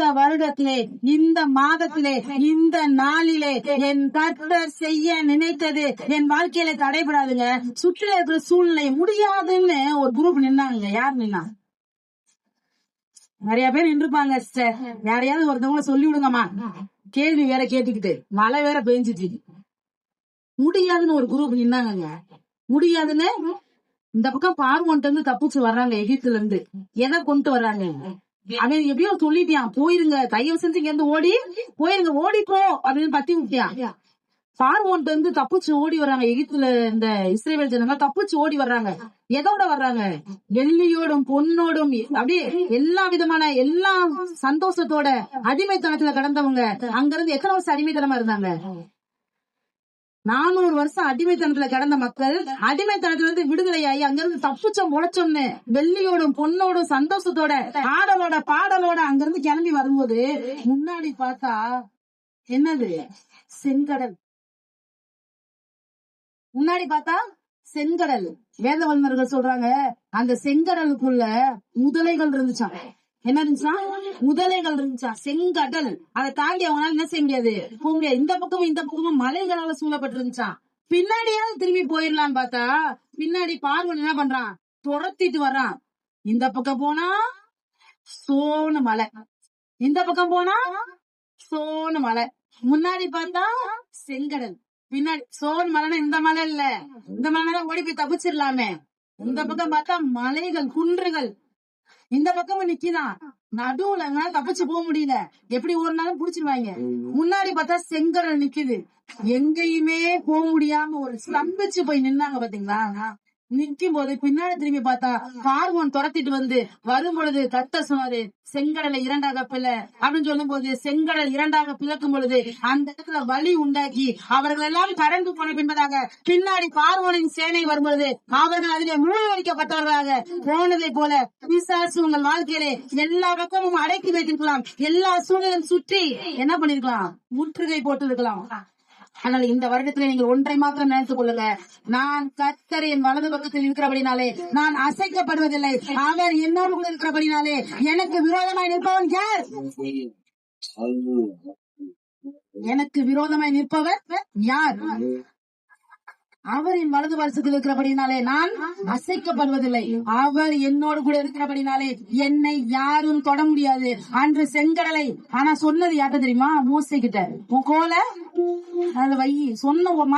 இந்த வருடத்திலே இந்த மாதத்திலே இந்த நாளிலே என் கர்த்தர் செய்ய நினைத்தது என் வாழ்க்கையில தடைபடாதுங்க. சுற்றில இருக்கிற சூழ்நிலை முடியாதுன்னு ஒரு குரூப் நின்னாங்க. யார் நின்னா? நிறைய பேர் நின்றுப்பாங்க சிஸ்டர் யாரையாவது ஒருத்தவங்கள சொல்லி விடுங்கம்மா. கேள்வி வேற கேட்டுக்கிட்டு மழை வேற பெஞ்சிட்டு முடியாதுன்னு ஒரு குரூப் நின்னாங்க முடியாதுன்னு இந்த பக்கம் பார்வோன்ட்டு இருந்து தப்பிச்சு வர்றாங்க எகிப்துல இருந்து. எதை கொண்டு வர்றாங்க? அவன் எப்படியோ சொல்லிட்டியான் போயிருங்க தயவு செஞ்சு இங்க இருந்து ஓடி போயிருங்க ஓடிப்போ அப்படின்னு பத்தி விட்டியான் பார்வோன்ட்டு இருந்து தப்பிச்சு ஓடி வர்றாங்க. எகிப்துல இந்த இஸ்ரேல் ஜனங்க தப்பிச்சு ஓடி வர்றாங்க. எதோட வர்றாங்க? வெள்ளியோடும் பொன்னோடும் அப்படியே எல்லா விதமான எல்லா சந்தோஷத்தோட அடிமைத்தனத்துல கடந்தவங்க. அங்க இருந்து எத்தனை வருஷம் அடிமைத்தனமா இருந்தாங்க? நானூறு வருஷம் அடிமைத்தனத்துல கிடந்த மக்கள் அடிமைத்தனத்துல இருந்து விடுதலை ஆகி அங்கிருந்து தப்பிச்சோம் உழைச்சோம்னு வெள்ளியோடும் பொண்ணோடும் சந்தோஷத்தோட ஆடலோட பாடலோட அங்கிருந்து கிளம்பி வரும்போது முன்னாடி பார்த்தா என்னது? செங்கடல். முன்னாடி பார்த்தா செங்கடல். வேத வல்லுநர்கள் சொல்றாங்க அந்த செங்கடலுக்குள்ள முதலைகள் இருந்துச்சாம். என்ன இருந்துச்சா முதலைகள் இருந்துச்சா? செங்கடல். அதை தாண்டி அவங்களால என்ன செய்ய முடியாது? போக முடியாது. இந்த பக்கமும் இந்த பக்கமும் மலைகளால சூழப்பட்டிருந்துச்சா? பின்னாடியாவது திரும்பி போயிடலான்னு பார்த்தா பின்னாடி பார்வன் என்ன பண்றான்? துரத்திட்டு வர்றான். இந்த பக்கம் போனா சோனு மலை. இந்த பக்கம் போனா சோனு மலை. முன்னாடி பார்த்தா செங்கடல். பின்னாடி சோன் மலைனா இந்த மலை இல்ல. இந்த மலை ஓடி போய் தப்பிச்சிடலாமே. இந்த பக்கம் பார்த்தா மலைகள் குன்றுகள். இந்த பக்கமும் நிக்கிதான் நடுவுல எங்களால தப்பிச்சு போக முடியல. எப்படி ஒரு நாளும் புடிச்சிருவாங்க? முன்னாடி பார்த்தா செங்கடல் நிக்குது. எங்கேயுமே போக முடியாம ஒரு ஸ்தம்பிச்சு போய் நின்னாங்க பாத்தீங்களா? நிக்கும் போது பின்னாடி திரும்பி பார்த்தா கார்வோன் துரத்திட்டு வந்து வரும் பொழுது கத்த சொன்னாரு செங்கடலை இரண்டாக பிள அப்படின்னு சொல்லும் போது செங்கடல் இரண்டாக பிளக்கும் பொழுது அந்த இடத்துல வலி உண்டாக்கி அவர்கள் எல்லாம் கரண்டு போன பின்பதாக பின்னாடி பார்வோனின் சேனை வரும்பொழுது அவர்கள் அதிலே மூழ்கடிக்கப்பட்டவர்களாக போனதை போல பிசாசு உங்கள் வாழ்க்கையிலே எல்லா பக்கமும் அடக்கி வைத்திருக்கலாம். எல்லா சூழலும் சுற்றி என்ன பண்ணிருக்கலாம்? முற்றுகை போட்டு இருக்கலாம் ஆனால் இந்த வருடத்திலே நீங்கள் ஒன்றை மாத்திரம் நினைத்துக் கொள்ளுங்க. நான் கர்த்தர் என் வலது பக்கத்தில் இருக்கிறபடினாலே நான் அசைக்கப்படுவதில்லை. அவர் என்னோடு கூட இருக்கிறபடினாலே எனக்கு விரோதமாய் நிற்பவன் யார்? எனக்கு விரோதமாய் நிற்பவர் யார்? அவரின் வலது வருஷத்தில் இருக்கிறபடினாலே நான் அசைக்கப்படுவதில்லை. அவர் என்னோடு கூட இருக்கிறபடினாலே என்னை யாரும் தொட முடியாது. அன்று செங்கடலை ஆனா சொன்னது யார்ட்ட தெரியுமா? மூசை கிட்ட உன் கோல அதுல வை. சொன்ன ஒரு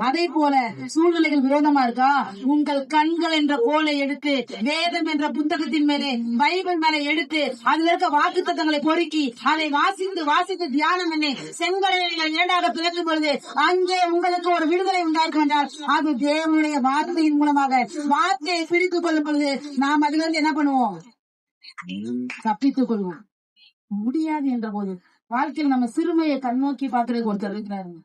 அதே போல சூழ்நிலைகள் விரோதமா இருக்கா? உங்கள் கண்கள் என்ற கோலை எடுத்து வேதம் என்ற புத்தகத்தின் மேலே பைபிள் மேலே எடுத்து அதுல இருக்க வாக்கு தத்தங்களை பொறுக்கி அதை வாசித்து வாசித்து தியானம் பண்ணி செங்கலை நீங்கள் இரண்டாக பிறக்கும் பொழுது அங்கே உங்களுக்கு ஒரு விடுதலை உண்டாக்கும் என்றால் அது தேவனுடைய வார்த்தையின் மூலமாக வார்த்தையை பிடித்துக் கொள்ளும் பொழுது நாம் அதுல இருந்து என்ன பண்ணுவோம்? தப்பித்துக் கொள்வோம். முடியாது என்ற போது வாழ்க்கையில் நம்ம சிறுமையை கண்ணோக்கி பாக்குறதுக்கு ஒருத்தர் இருக்கிறாருங்க.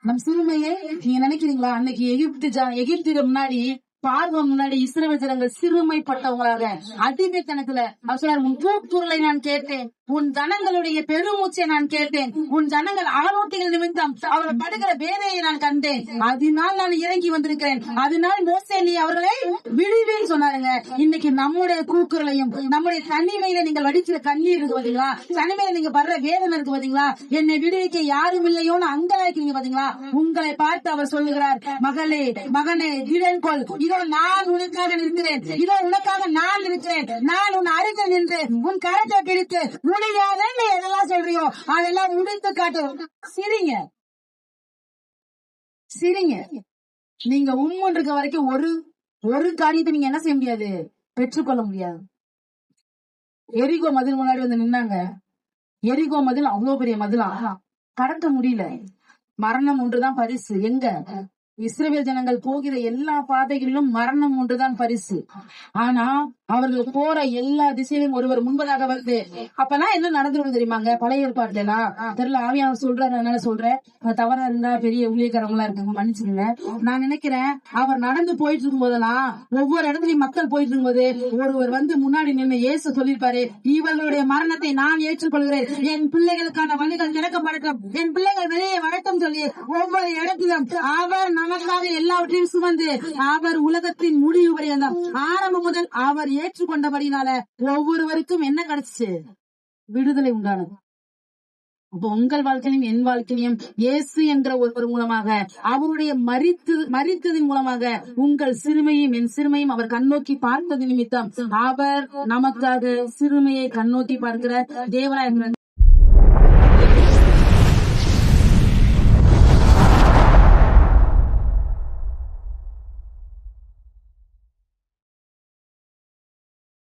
நம்ம சிறுமையை நீங்க நினைக்கிறீங்களா? அன்னைக்கு எகிப்து ஜா- எகிப்துக்கு முன்னாடி பார்வம் முன்னாடி இஸ்ரவேல் ஜனங்கள் சிறுமைப்பட்டவங்களாக அடிமைத்தனத்துல அவர் சொல்றார் உன் கூக்குரலை நான் கேட்டேன். உன் ஜனங்களுடைய பெருமூச்சை நான் கேட்டேன். உன் ஜனங்கள் ஆரோட்டிகள் நிமித்தம் அவர்கள் படுகிற வேதையை நான் கண்டேன். அதனால் நான் இறங்கி வந்திருக்கிறேன். அதனால் மோசே நீ அவர்களை விடுவேன்னு சொன்னாருங்க. இன்னைக்கு நம்முடைய கூக்குரலையும் நம்முடைய தனிமையில நீங்கள் வடிக்கிற கண்ணீர் இருக்கு பாத்தீங்களா? தனிமையில நீங்க படுற வேதனை இருக்கு பாத்தீங்களா? என்னை விடுவிக்க யாரும் இல்லையோன்னு அங்கலாய்க்கிறீங்க பாத்தீங்களா? உங்களை பார்த்து அவர் சொல்லுகிறார் மகளே மகனே இடன் கொள். இதோ நான் உனக்காக நிற்கிறேன். இதோ உனக்காக நான் இருக்கிறேன் நான் உன் அருகில் நின்று உன் கரத்தை பிடித்து உன் நீ எதெல்லாம் சொல்றியோ அதெல்லாம் முடித்து காட்டு சிரிங்க. சிரிங்க. நீங்க உம்மன் இருக்க வரைக்கும் ஒரு ஒரு காரியத்தை நீங்க என்ன செய்ய முடியாது? பெற்றுக்கொள்ள முடியாது. எரிகோ மதில் முன்னாடி வந்து நின்னாங்க. எரிகோ மதில் அவ்வளவு பெரிய மதிலா? கடக்க முடியல. மரணம் ஒன்றுதான் பரிசு. எங்க? இஸ்ரவேல் ஜனங்கள் போகிற எல்லா பாதைகளிலும் மரணம் ஒன்றுதான் பரிசு. ஆனா அவர்கள் போற எல்லா திசையிலும் ஒருவர் முன்பதாக வந்து அப்பெல்லாம் என்ன நடந்துடும் தெரியுமாங்க? பழைய ஏற்பாட்டுல எல்லாம் தெரியல ஆவியானவர் சொல்றாரு அதனால சொல்றேன் தவறா இருந்தா பெரிய ஊழியக்காரங்களா இருக்காங்க மன்னிச்சுங்க நான் நினைக்கிறேன் அவர் நடந்து போயிட்டு இருக்கும் போதெல்லாம் ஒவ்வொரு இடத்துலயும் மக்கள் போயிட்டு இருக்கும்போது ஒருவர் வந்து முன்னாடி நின்று இயேசு சொல்லியிருப்பாரு இவர்களுடைய மரணத்தை நான் ஏற்றுக்கொள்கிறேன். என் பிள்ளைகளுக்கான வழிகள் திறக்கப்படட்டும் என் பிள்ளைகள் வெளியே வரட்டும் சொல்லி ஒவ்வொரு இடத்திலும் அவர் நமக்காக எல்லாவற்றையும் சுமந்து அவர் உலகத்தின் முடிவு வரையும் ஆரம்பம் முதல் அவர் ஏற்றுக்கொண்டபடினால ஒவ்வொருவருக்கும் என்ன கிடைச்சிச்சு? விடுதலை உண்டானது. அப்போ உங்கள் வாழ்க்கையிலும் என் வாழ்க்கையிலும் இயேசு என்ற ஒருவர் மூலமாக அவருடைய மறித்து மறித்ததின் மூலமாக உங்கள் சிறுமையும் என் சிறுமையும் அவர் கண்ணோக்கி பார்த்தது நிமித்தம் அவர் நமக்காக சிறுமையை கண்ணோக்கி பார்க்கிற தேவராயன்